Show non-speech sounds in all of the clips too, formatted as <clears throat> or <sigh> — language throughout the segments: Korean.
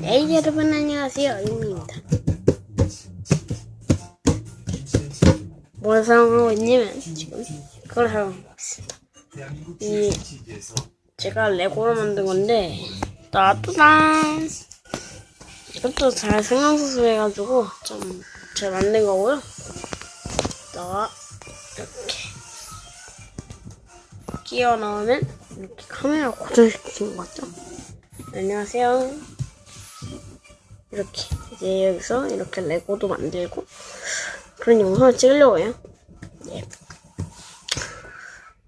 네 여러분 안녕하세요. 임입니다. 뭘 사용하고 있냐면 지금 그걸 사용하고 있습니다. 이 제가 레고로 만든 건데 따뚜단! 이것도 잘 생강수수 해가지고 좀 잘 만든 거고요. 나 이렇게. 끼워 넣으면 이렇게 카메라 고정시키는 거 같죠? 안녕하세요. 이렇게 이제 여기서 이렇게 레고도 만들고 그런 영상을 찍으려고 해요. 예.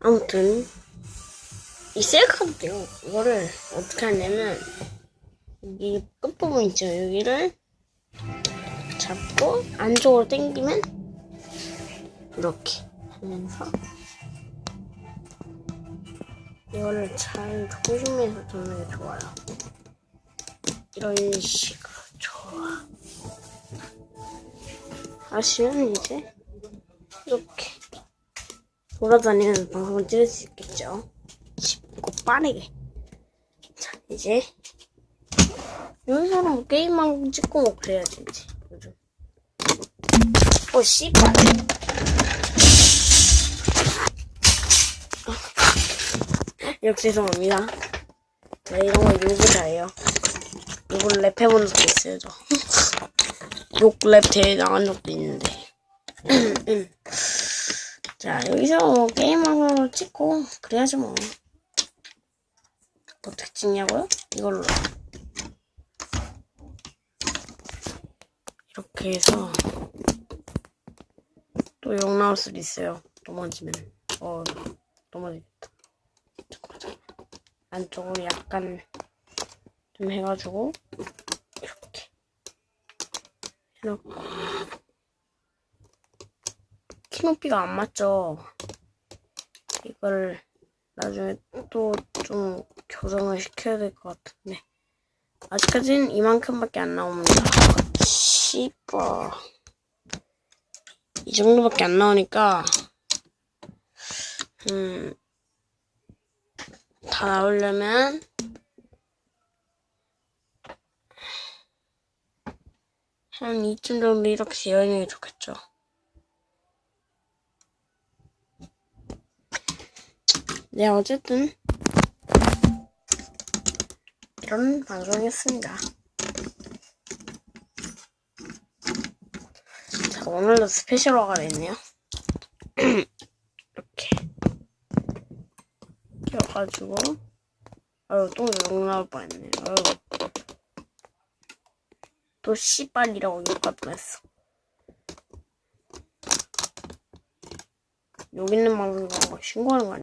아무튼 이 셀카도요. 이거를 어떻게 하냐면 이 끝부분 있죠. 여기를 잡고 안쪽으로 당기면 이렇게 하면서 이거를 잘 조심해서 잡는 게 좋아요. 이런 식으로 아시면 이제 이렇게 돌아다니면서 방송을 찍을 수 있겠죠. 쉽고 빠르게. 자, 이제 여기서는 게임하고 찍고 뭐 그래야지 이제 요즘. 어 씨발. 욕 죄송합니다. 네, 이런 거 욕을 잘해요. 욕을 랩해본 적도 있어요, 저. 욕랩 대회 나간 적도 있는데. <clears throat> 자, 여기서 뭐 게임하고 찍고, 그래야지 뭐. 어떻게 찍냐고요? 이걸로. 이렇게 해서, 또 욕 나올 수도 있어요. 넘어지면. 어, 넘어지겠다. 안쪽으로 약간 좀 해가지고 해놓고 키 높이가 안 맞죠? 이걸 나중에 또 좀 교정을 시켜야 될 것 같은데 아직까지는 이만큼밖에 안 나옵니다. 씨발 이 정도밖에 안 나오니까 음. 다 나오려면 한 이쯤 정도 이렇게 게 좋겠죠. 네, 어쨌든 이런 방송이었습니다. 자, 오늘도 스페셜 화가 됐네요. <clears throat> 이렇게 껴가지고 아유 또욕 나올 뻔했네 아유 또 씨발이라고 욕할 뻔했어. 욕 있는 방송 나온 거 신고하는 거 아니야